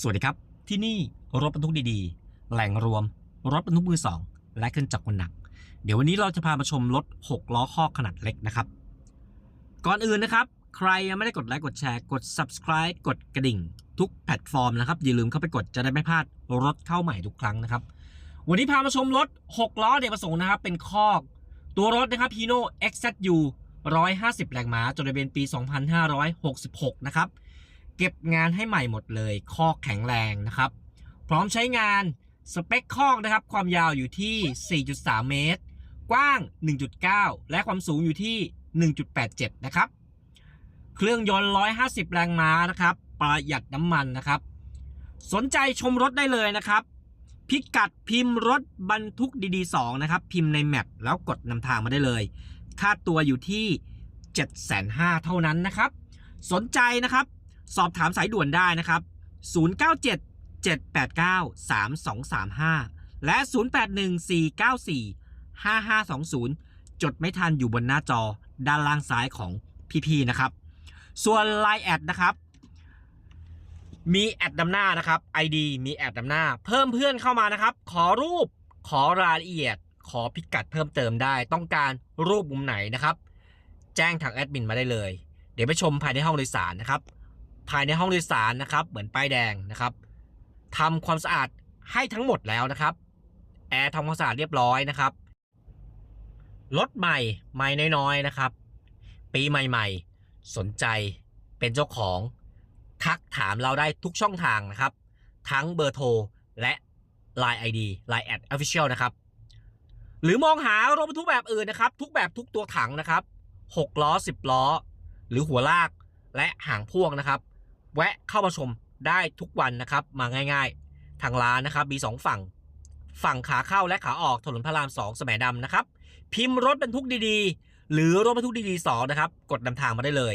สวัสดีครับ ที่นี่รถบรรทุกดีๆ แหล่งรวม รถบรรทุกมือสองและเครื่องจักรกลหนัก เดี๋ยววันนี้เราจะพามาชมรถ 6 ล้อข้อกขนาดเล็กนะครับ ก่อนอื่นนะครับ ใครยังไม่ได้กดไลค์กดแชร์กด subscribe กดกระดิ่ง ทุกแพลตฟอร์มนะครับ อย่าลืมเข้าไปกดจะได้ไม่พลาดรถเข้าใหม่ทุกครั้งนะครับ วันนี้พามาชมรถ 6 ล้อเด็กประสงค์นะครับ เป็นคอก ตัวรถนะครับ Hino XZU 150 แรงม้าจดทะเบียนปี 2566 นะครับ เก็บงานให้ใหม่หมดเลยคอกแข็งแรงนะครับ พร้อมใช้งานสเปคคอกนะครับ ความยาวอยู่ที่ 4.3 เมตร กว้าง 1.9 และความสูงอยู่ที่ 1.87 นะครับ เครื่องยนต์ 150 แรงม้านะครับ ประหยัดน้ำมันนะครับ สนใจชมรถได้เลยนะครับ พิกัดพิมพ์รถบรรทุกดีๆ2นะครับ พิมพ์ในแมปแล้วกดนำทางมาได้เลย ค่าตัวอยู่ที่ 7,500เท่านั้นนะครับ สนใจนะครับ สอบถามสายด่วนได้นะครับ 097 789 3235 และ 081 494 5520 จดไม่ทันอยู่บนหน้าจอด้านล่างซ้ายของพี่ๆนะครับ ส่วน Line แอดนะครับ มีแอดนำหน้านะครับ ID มีแอดนำหน้า เพิ่มเพื่อนเข้ามานะครับ ขอรูปขอรายละเอียด ขอพิกัดเพิ่มเติมได้ ต้องการรูปมุมไหนนะครับ แจ้งทางแอดมินมาได้เลย เดี๋ยวไปชมภายในห้องโดยสารนะครับ ภายในห้องโดยสารนะครับ เหมือนป้ายแดงนะครับทำความสะอาดให้ทั้งหมดแล้วนะครับ แอร์ทำความสะอาดเรียบร้อยนะครับ รถใหม่ใหม่น้อยๆนะครับ ปีใหม่ๆ สนใจเป็นเจ้าของทักถามเราได้ทุกช่องทางนะครับ ทั้งเบอร์โทรและ Line ID Line แอด Official นะครับ หรือมองหารถบรรทุกแบบอื่นนะครับ ทุกแบบทุกตัวถังนะครับ 6 ล้อ 10 ล้อ หรือหัวลากและหางพ่วงนะครับ แวะเข้ามาชมได้ทุกวันนะครับ มาง่ายๆ ทางร้านนะครับมีสองฝั่ง ฝั่งขาเข้าและขาออกถนนพระรามสองสมัยดำนะครับ พิมพ์รถบรรทุกดีๆ หรือรถบรรทุกดีๆสองนะครับ กดนำทางมาได้เลย